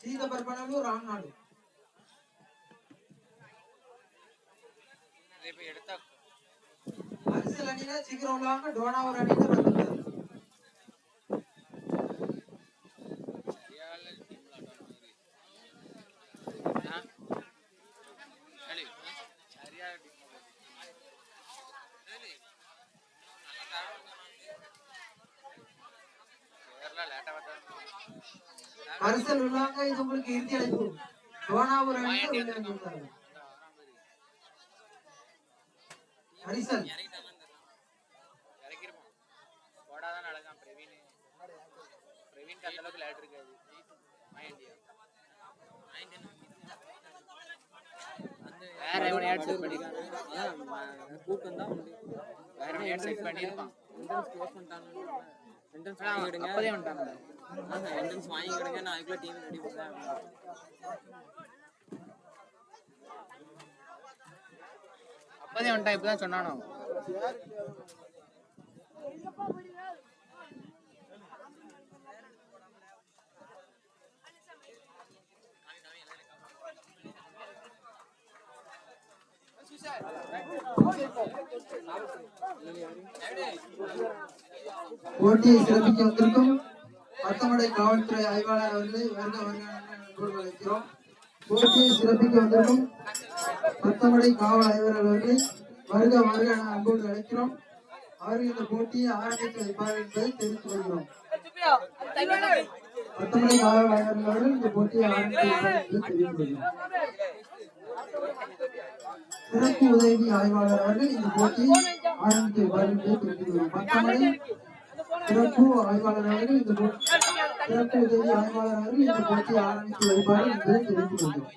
సీత పర్పణలు రాన్నాడు అరిసెలు అడిగినా చిగురంలో డోనావర్ అడిగినా அழகான் பிரவீன் பிரவீன் அந்த அளவுக்கு லேட் இருக்காது மைண்டியா வேற எவனை ஆட் செட் பண்ணிருக்கான் கூட்டு வந்தா உண்டு வேற எவனை ஆட் செட் பண்ணிருப்பான் க்ளோஸ் பண்ணிட்டாங்க என்ட்ரன்ஸ் ஆனா, வாங்கிடுங்க அப்பதே வந்துட்டாங்க என்ட்ரன்ஸ் வாங்கிடுங்க நான் அதுக்குள்ள டீம் ரெடி பண்ணேன் அப்பதே வந்துட்டான் இப்பதான் சொன்னானோ? போட்டியை சிறப்பிக்க வந்திருக்கும் பத்தமடை காவல்துறை ஆய்வாளர் அவர்களை வருக வருக அழைக்கிறோம். போட்டியை சிறப்பிக்க வந்திருக்கும் பத்தமடை காவல் ஆய்வாளர் அவர்களை வருக வருக அன்போடு அழைக்கிறோம். அவர்கள் இந்த போட்டியை ஆரம்பித்து வைப்பார்கள் என்பதை தெரிவித்து வருகிறோம் பத்தமடை காவல் ஆய்வாளர் அவர்கள் இந்த போட்டியை ஆரம்பித்து வைப்பார்கள் என்று தெரிவித்து வருகிறோம் சிறப்பு உதவி ஆய்வாளர் அவர்கள் இந்த போட்டியை ஆரம்பித்து வைப்பார்கள் என்பதை தெரிவித்துக் கொள்கிறோம். பத்தமடை சிறப்பு ஆய்வாளர் அவர்கள் இந்த சிறப்பு உதவி ஆய்வாளர் அவர்கள் இந்த போட்டியை ஆரம்பித்து வைப்பார்கள் என்பதை தெரிவித்துக் கொள்கிறோம்.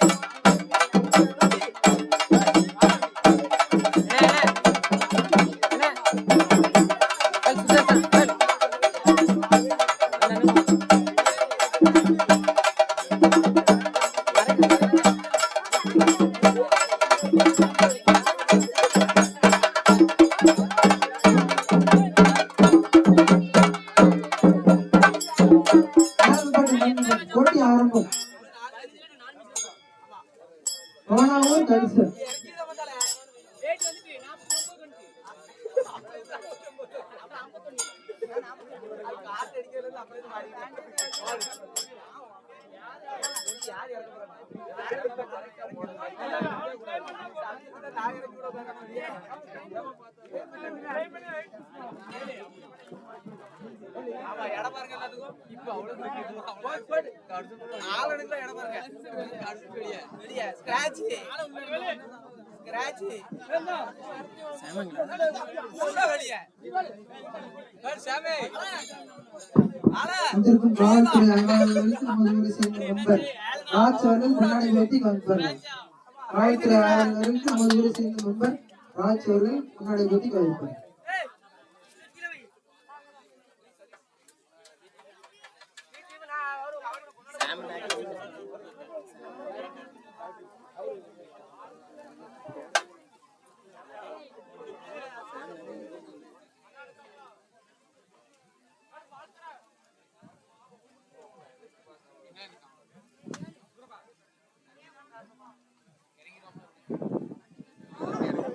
வந்திருக்கும் காவல்துறை ஆய்வாளர்களுக்கு நமது ஊரை சேர்ந்த மெம்பர் ராஜ் அவர்கள் முன்னாடி வந்திருக்கும் காவல்துறை ஆய்வாளர்களுக்கு நமது ஊரை சேர்ந்த நண்பர். மார்ச் அவர்கள் பின்னாடி பேட்டி கவனிப்பார்கள் காவல்துறை ஆய்வாளர்களுக்கு நமது ஊரை சேர்ந்த நண்பர். மார்ச் அவர்கள் முன்னாடி பேட்டி கவனிப்பார்கள்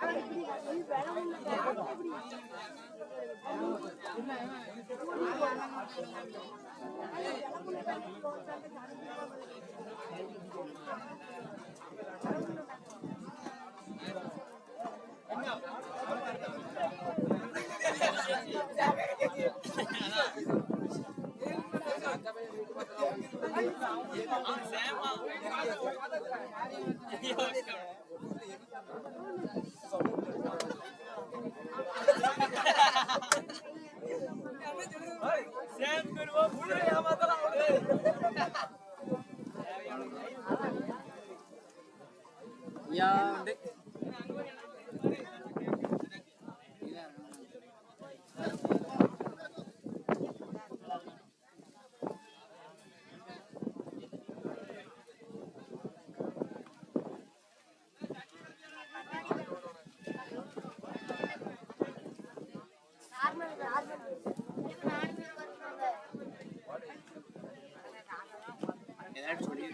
தான் இங்க Ya,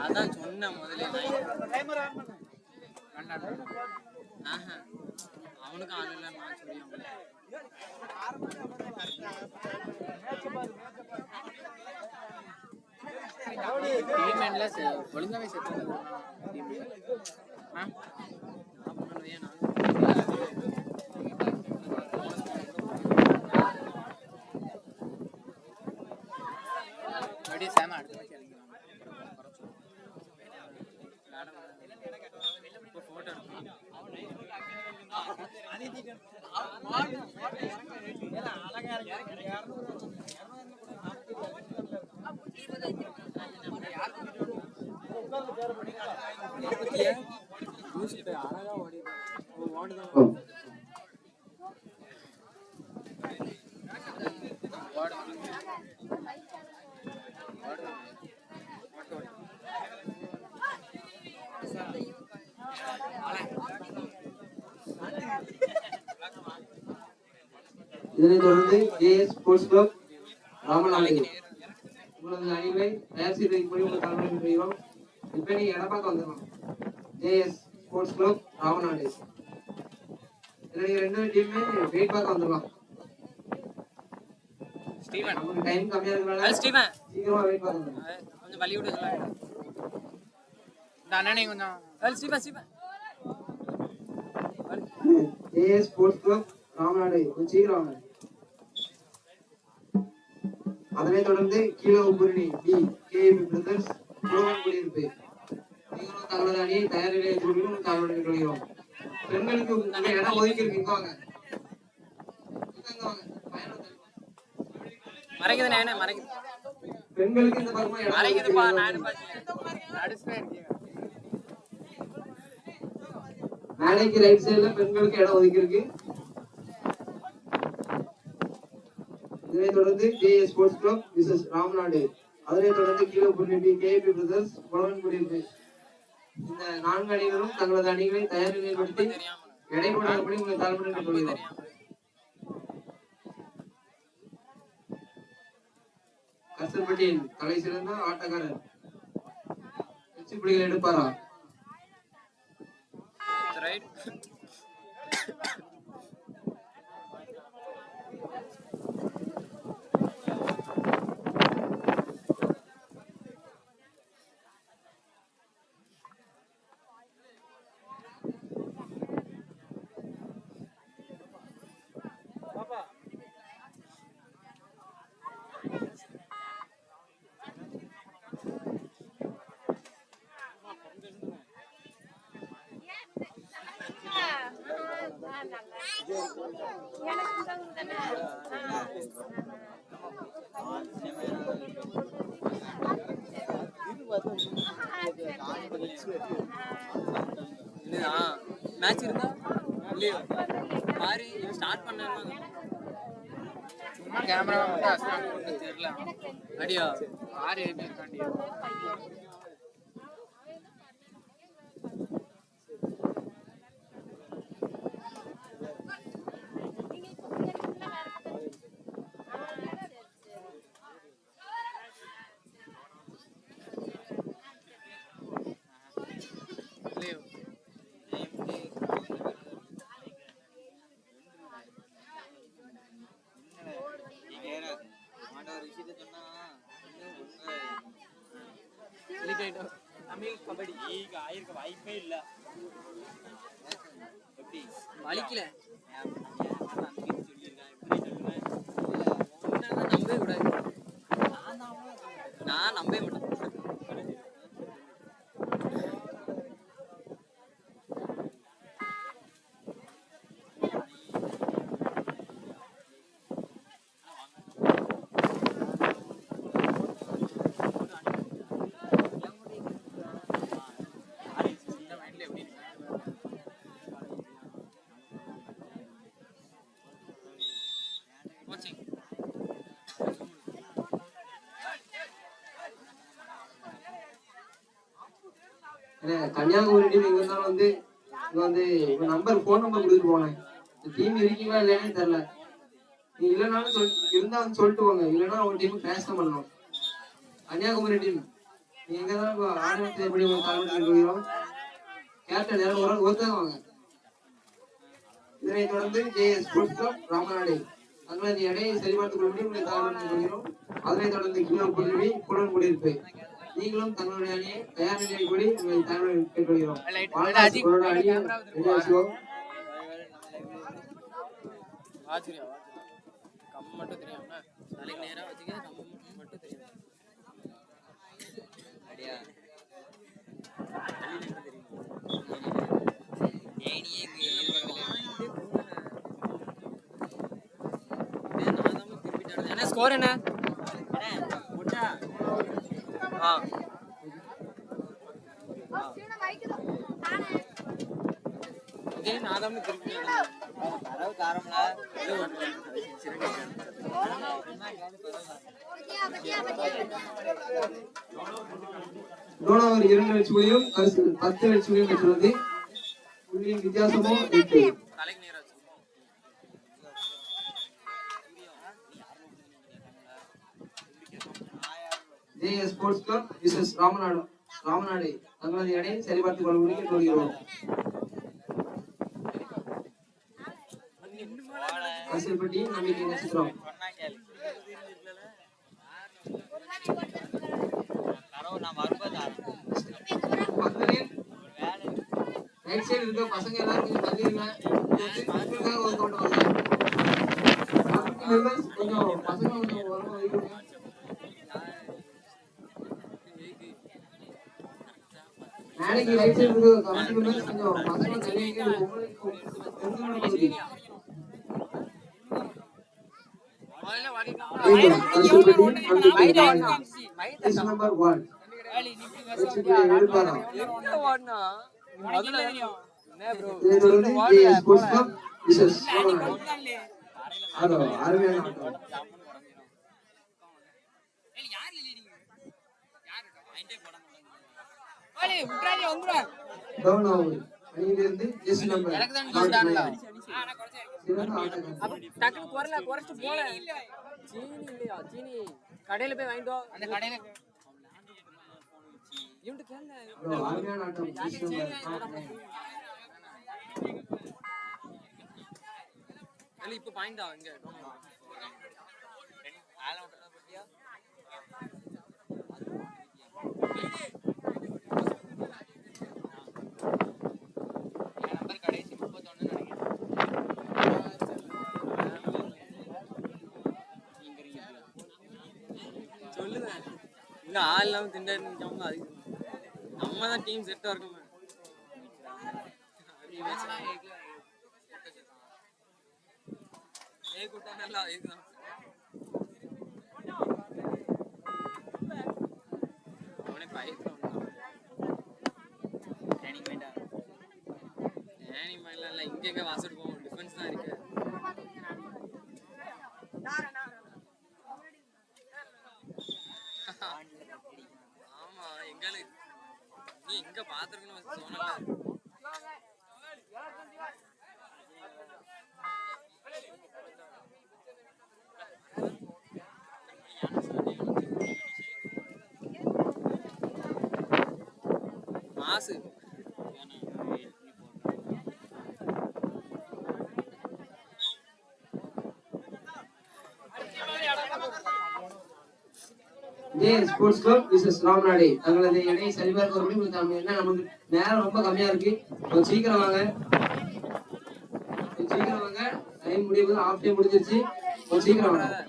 அதான் சொன்னேன் முதல்ல ஆஹா. அவனுக்கும் ஆள் இல்லை நான் சொல்லி ட்ரீட்மெண்ட்ல ஒழுங்காவே செட் ஆ? நான் இதனைத் தொடர்ந்து ஏஎஸ் ஸ்போர்ட்ஸ் கிளப் ராமநாதபுரம் உங்களது அணிவை தயார் செய்து முடிவு உங்கள் தலைமை செய்வோம் இப்போ நீ இடப்பாக்க வந்துடலாம் ஏஎஸ் ஸ்போர்ட்ஸ் கிளப் ராமநாடு இதுல நீங்க ரெண்டு டீமுமே வெயிட் பார்க்க வந்துடலாம் ஸ்டீவன். நமக்கு டைம் கம்மியா இருக்கனால அது ஸ்டீவன். சீக்கிரமா வெயிட் அது கொஞ்சம் வழி விட சொல்ல இந்த அண்ணனை கொஞ்சம் அது Steven Steven. AS sports club Ramanad கொஞ்சம் சீக்கிரம் வாங்க. அதனைத் தொடர்ந்து கீழே உபுரணி டி கே பிரதர்ஸ் குடியிருப்பு. தங்களது அணியை தயார் நிலையில் கூறுகிறோம் தகவல் கொள்கிறோம் பெண்களுக்கு உங்க இடம் ஒதுக்கி இருக்கு வாங்க. மறைக்குது நானே மறைக்குது? பெண்களுக்கு இந்த பக்கமா இடம் மறைக்குதுப்பா நானு ரைட் சைடுல பெண்களுக்கு இடம் ஒதுக்கி இருக்கு இதனைத் தொடர்ந்து ஜே ஸ்போர்ட்ஸ் கிளப் மிஸ்எஸ் ராம்நாடு. அதனைத் தொடர்ந்து கீழே புள்ளி கேபி பிரதர்ஸ் குடியிருப்பு இந்த நான்கு அணிகளும் தங்களது அணிகளை தயார் நிலைப்படுத்தி எடை உங்களை தலைமுறை கொள்கிறோம். கசல்பட்டியின் தலை சிறந்த ஆட்டக்காரர் வெற்றி எடுப்பாரா? ரைட் மேட்ச் இருக்கா இல்லையா பாரு இவன் ஸ்டார்ட் பண்ணாரு சும்மா கேமரா மட்டும் அசிஸ்டன்ட் தெரியல. அடியா ஆறு ஏபி இருக்காண்டியா இல்லையோ தமிழ் கபடி ஈக ஆயிருக்க வாய்ப்பே இல்ல எப்படி வலிக்கல நான் நம்பவே கூடாது நான் நம்பவே மாட்டேன் கன்னியாகுமரி டீம் இங்க இருந்தாலும் வந்து இவன் வந்து இவன் நம்பர் ஃபோன் நம்பர் கொடுத்துட்டு போனேன். டீம் இருக்கீங்களா இல்லையானே தெரியல. நீ இல்லைனாலும் சொல் இருந்தா வந்து சொல்லிட்டு போங்க. இல்லைன்னா உங்க டீம் ட்ரான்ஸ்ஃபர் பண்ணணும் கன்னியாகுமரி டீம் நீ எங்க தான் ஆரம்பத்தில் எப்படி உங்க தலைமையில் இருக்கிறோம் கேப்டன் யாரும் ஒரு ஒருத்தங்க வாங்க. இதனைத் தொடர்ந்து ஜே ஸ்போர்ட்ஸ் கிளப் ராமநாடு. தங்களது எடையை சரிபார்த்துக் கொள்ளும்படி உங்களை தாழ்வு அதனைத் தொடர்ந்து கிலோ குடிமை புலன் குடியிருப்பு. நீங்களும் தங்களுடைய அணியை தயார் நிலையில் கூடி உங்களை தலைமையில் கேட்டுக்கொள்கிறோம் மட்டும் தெரியும் தலைக்கு நேரா வச்சுக்க மட்டும் தெரியும் ஏனியே என்ன ஸ்கோர் என்ன? ஆ. இதே நான் தான் திருப்பி டோனாவர் இரண்டு லட்சம் பத்து லட்சம் பெற்றுள்ளது புள்ளியின் வித்தியாசமும் எட்டு தலைக்கு நேரா வச்சு ஜேஎஸ் ஸ்போர்ட்ஸ் கிளப் மிஸ்எஸ் ராமநாடு ராமநாடு தங்களது எடையை சரிபார்த்துக் கொள்ளும்படி கோருகிறோம் கரிசல்பட்டி நம்பிக்கை நட்சத்திரம் ரைட் சைடு இருக்க பசங்க எல்லாரும் கொஞ்சம் ஒரு கவுண்ட் கொஞ்சம் பசங்க கொஞ்சம் உரமா வைக்கணும் மேடைக்கு ரைட் சைடு கமிட்டிக்கு மேல கொஞ்சம் பசங்க தள்ளி வைங்க. இது நம்பர் எனக்கு தான். டக்குனு குறல குறைச்சு போல. சீனி இல்லையா? சீனி கடையில போய் வாங்கிட்டு அந்த கடையில. இவன்ட்டு கேளு bro, அருமையான ஆட்டம் ஜெர்சி நம்பர் இல்ல இப்ப பாயிண்டா இங்க. ஆளை விட்டுறத பத்தியா இங்க ஆள் இல்லாம திண்டாடி அது நம்ம தான் டீம் செட்டா இருக்குமே. ஏ கூட்டா நல்லா இதுதான் அவனே பயத்துல ட்ரைனிங் போயிட்டா ஏனி இல்லை இங்க வாசல் போவோம் டிஃபென்ஸ் தான் இருக்கு ஆமா எங்கால நீ எங்க பாத்துருக்கணும் சொன்னல மாசு. ஜே ஸ்போர்ட்ஸ் கிளப் விசஸ் ராம்நாடு தங்களது இடையை சரிபார்க்க முடியும் என்ன நமக்கு நேரம் ரொம்ப கம்மியா இருக்கு. கொஞ்சம் சீக்கிரம் வாங்க. கொஞ்சம் சீக்கிரம் வாங்க. டைம் முடியும் ஆஃப் டைம் முடிஞ்சிருச்சு. கொஞ்சம் சீக்கிரம் வாங்க.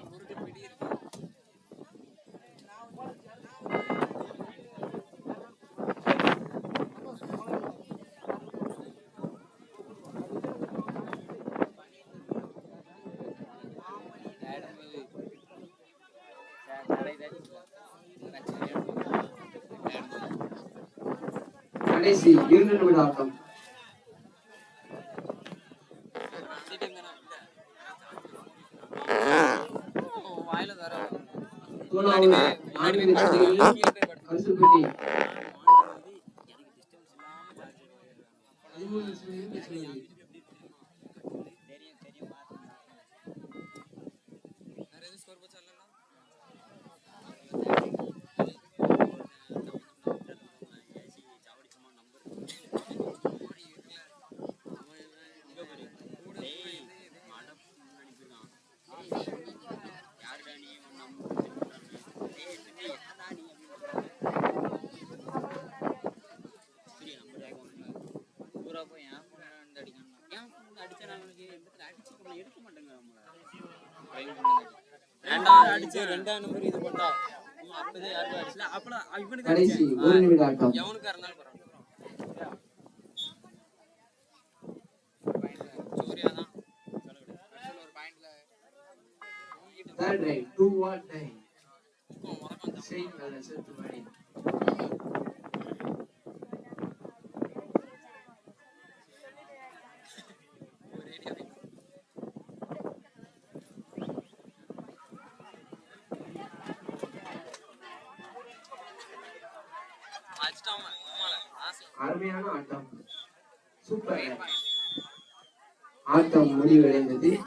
கடைசி இரண்டு நிமிட ஆட்டம். வாயில தர மூணாவது அடிச்சு ரெண்டாம் நம்பர் இது பண்ணா. அப்பதான் யாருக்கும் அடிச்சல அப்பலாம் இவனுக்கு கடைசி. ஒரு நிமிட ஆட்டம் எவனுக்கா இருந்தாலும் பரவாயில்ல சூர்யா தான் கடைசில ஒரு பாயிண்ட்ல third right two one nine தூக்கம் உறக்கம் தான். செயின் வேலை சேர்த்து வாடி. ஆட்டம் முடிவடைந்தது.